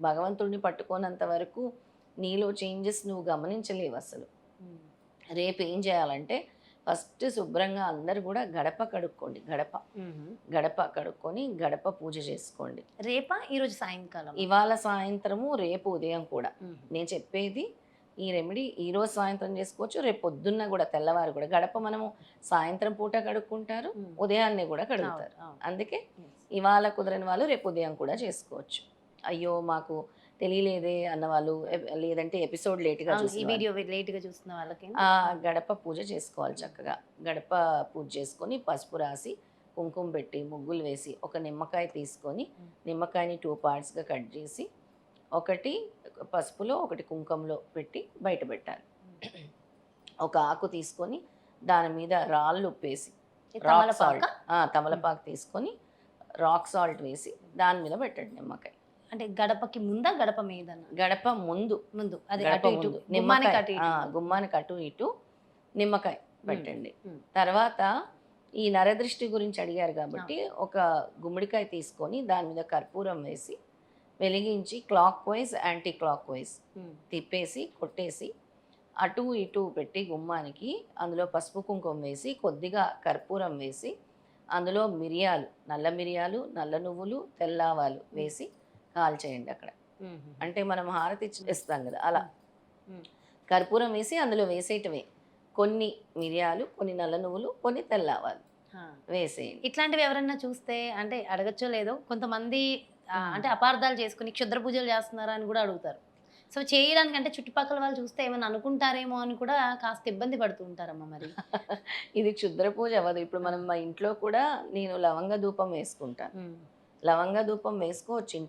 భగవంతుడిని పట్టుకోనంత వరకు నీలో చేంజెస్ నువ్వు గమనించలేవు అసలు. రేపు ఏం చేయాలంటే ఫస్ట్ శుభ్రంగా అందరు కూడా గడప కడుక్కోండి గడప. గడప కడుక్కొని గడప పూజ చేసుకోండి. రేపా? ఈరోజు సాయంకాలం. ఇవాళ సాయంత్రము రేపు ఉదయం కూడా. నేను చెప్పేది ఈ రెమెడీ ఈ రోజు సాయంత్రం చేసుకోవచ్చు రేపు పొద్దున్న కూడా తెల్లవారు కూడా. గడప మనము సాయంత్రం పూట కడుక్కుంటారు ఉదయాన్నే కూడా కడుగుతారు. అందుకే ఇవాళ కుదరని వాళ్ళు రేపు ఉదయం కూడా చేసుకోవచ్చు. అయ్యో మాకు తెలియలేదే అన్న వాళ్ళు లేదంటే ఎపిసోడ్ లేట్గా ఈ చూసి వీడియో లేట్గా చూస్తున్న వాళ్ళకి. గడప పూజ చేసుకోవాలి చక్కగా. గడప పూజ చేసుకొని పసుపు రాసి కుంకుమ పెట్టి ముగ్గులు వేసి ఒక నిమ్మకాయ తీసుకొని మ్మ్. నిమ్మకాయని టూ పార్ట్స్గా కట్ చేసి ఒకటి పసుపులో ఒకటి కుంకుమలో పెట్టి బయట పెట్టాలి. ఒక ఆకు తీసుకొని దాని మీద రాళ్ళు ఉప్పేసి రాక్? సాల్ట్ తమలపాకు? తీసుకొని రాక్ సాల్ట్ వేసి దాని మీద పెట్టండి నిమ్మకాయ. అంటే గడపకి ముందా గడప మీద గడప ముందు. ముందు. అది గడప అటు ఇటు ముందు. గుమ్మానికి నిమ్మకాయ. అటు ఆ, ఇటు. గుమ్మానికి అటు ఇటు నిమ్మకాయ పెట్టండి. తర్వాత ఈ నరదృష్టి గురించి అడిగారు కాబట్టి ఒక గుమ్మడికాయ తీసుకొని దాని మీద కర్పూరం వేసి వెలిగించి clockwise anticlockwise. తిప్పేసి కొట్టేసి అటు ఇటు పెట్టి గుమ్మానికి అందులో పసుపు కుంకుమ వేసి కొద్దిగా కర్పూరం వేసి అందులో మిరియాలు నల్ల మిరియాలు నల్ల నువ్వులు తెల్లావాలు వేసి కాల్చేయండి అక్కడ మ్మ్. అంటే మనం హారతి ఇచ్చి- ఇస్తాం కదా అలా. కర్పూరం వేసి అందులో వేసేయటమే కొన్ని మిరియాలు కొన్ని నల్ల నువ్వులు కొన్ని తెల్లావాలు. వేసేయండి ఇట్లాంటివి ఎవరన్నా చూస్తే అంటే అడగచ్చో లేదో కొంతమంది. అంటే అపార్థాలు చేసుకుని క్షుద్ర పూజలు చేస్తున్నారా అని కూడా అడుగుతారు సో చేయడానికి అంటే చుట్టుపక్కల వాళ్ళు చూస్తే ఏమైనా అనుకుంటారేమో అని కూడా కాస్త ఇబ్బంది పడుతూ ఉంటారమ్మా మరి ఇది క్షుద్ర పూజ అవ్వదు ఇప్పుడు మనం మా ఇంట్లో కూడా నేను లవంగ ధూపం వేసుకుంటాను. లవంగ ధూపం వేసుకోవచ్చు ఇంట్లో